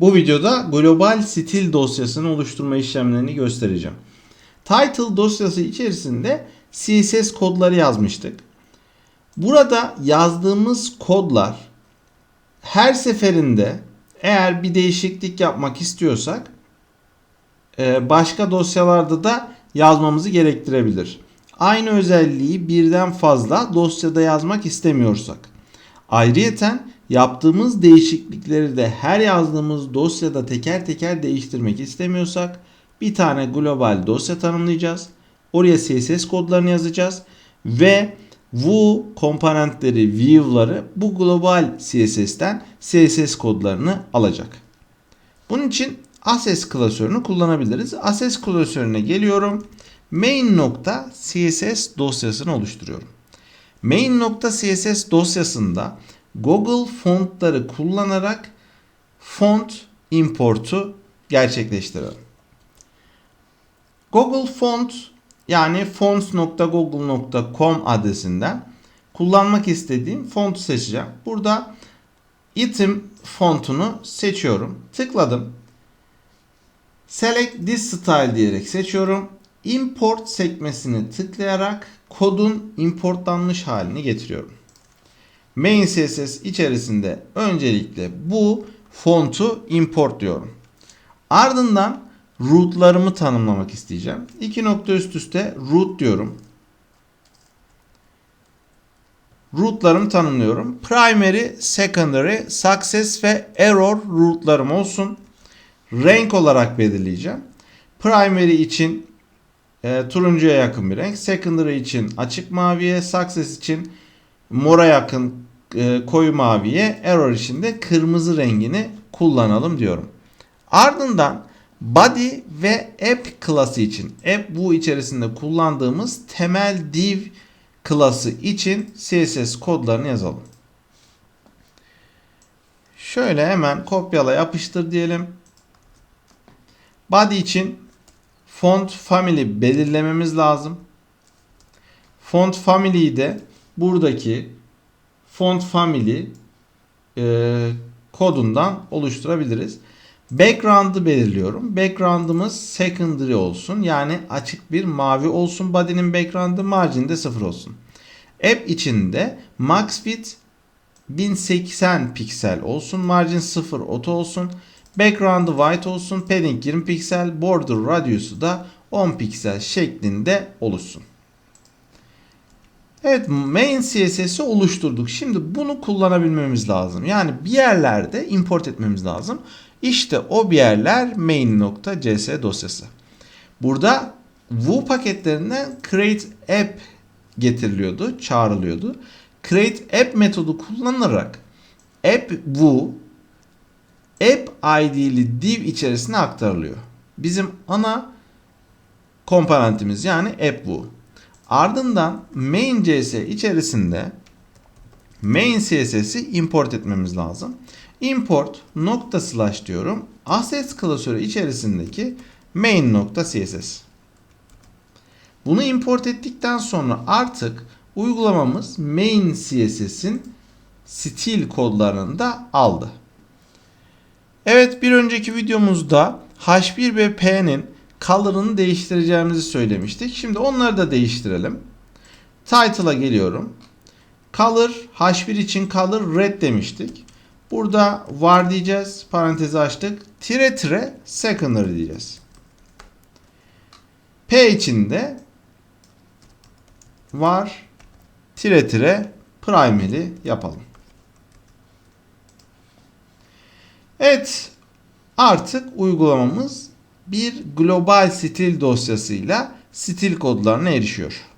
Bu videoda global stil dosyasını oluşturma işlemlerini göstereceğim. Title dosyası içerisinde CSS kodları yazmıştık. Burada yazdığımız kodlar her seferinde eğer bir değişiklik yapmak istiyorsak e, başka dosyalarda da yazmamızı gerektirebilir. Aynı özelliği birden fazla dosyada yazmak istemiyorsak. Ayrıyeten yaptığımız değişiklikleri de her yazdığımız dosyada teker teker değiştirmek istemiyorsak bir tane global dosya tanımlayacağız. Oraya CSS kodlarını yazacağız ve Vue komponentleri, view'ları bu global CSS'ten CSS kodlarını alacak. Bunun için Access klasörünü kullanabiliriz. Access klasörüne geliyorum. Main.css dosyasını oluşturuyorum. Main.css dosyasında Google fontları kullanarak font importu gerçekleştirelim. Google Font yani fonts.google.com adresinden kullanmak istediğim fontu seçeceğim. Burada item fontunu seçiyorum. Tıkladım. Select this style diyerek seçiyorum. Import sekmesini tıklayarak kodun importlanmış halini getiriyorum. Main CSS içerisinde öncelikle bu fontu import diyorum. Ardından root'larımı tanımlamak isteyeceğim. İki nokta üst üste root diyorum. Root'larımı tanımlıyorum. Primary, secondary, success ve error root'larım olsun. Renk olarak belirleyeceğim. Primary için e, turuncuya yakın bir renk. Secondary için açık maviye. Success için mora yakın e, koyu maviye. Error için de kırmızı rengini kullanalım diyorum. Ardından body ve app klası için app bu içerisinde kullandığımız temel div klası için CSS kodlarını yazalım. Şöyle hemen kopyala yapıştır diyelim. Body için font family belirlememiz lazım. Font family'yi de buradaki font family e, kodundan oluşturabiliriz. Background'ı belirliyorum. Background'ımız secondary olsun. Yani açık bir mavi olsun. Body'nin background'ı marginde 0 olsun. App içinde max width 1080 piksel olsun. Margin 0 auto olsun. Background'ı white olsun. Padding 20 piksel. Border radius'u da 10 piksel şeklinde oluşsun. Evet main CSS'i oluşturduk. Şimdi bunu kullanabilmemiz lazım. Yani bir yerlerde import etmemiz lazım. İşte o bir yerler main.cs dosyası. Burada Vue paketlerinden create app getiriliyordu, çağrılıyordu. Create app metodu kullanarak app Vue app id'li div içerisine aktarılıyor. Bizim ana komponentimiz yani app Vue. Ardından main.cs içerisinde main CSS'i import etmemiz lazım. Import nokta slash diyorum. Assets klasörü içerisindeki main nokta CSS. Bunu import ettikten sonra artık uygulamamız main CSS'in stil kodlarını da aldı. Evet bir önceki videomuzda H1 ve color'ını değiştireceğimizi söylemiştik. Şimdi onları da değiştirelim. Title'a geliyorum. Color H1 için color red demiştik. Burada var diyeceğiz. Parantezi açtık. Tire tire secondary diyeceğiz. P içinde var tire tire primary yapalım. Evet artık uygulamamız bir global stil dosyasıyla stil kodlarına erişiyor.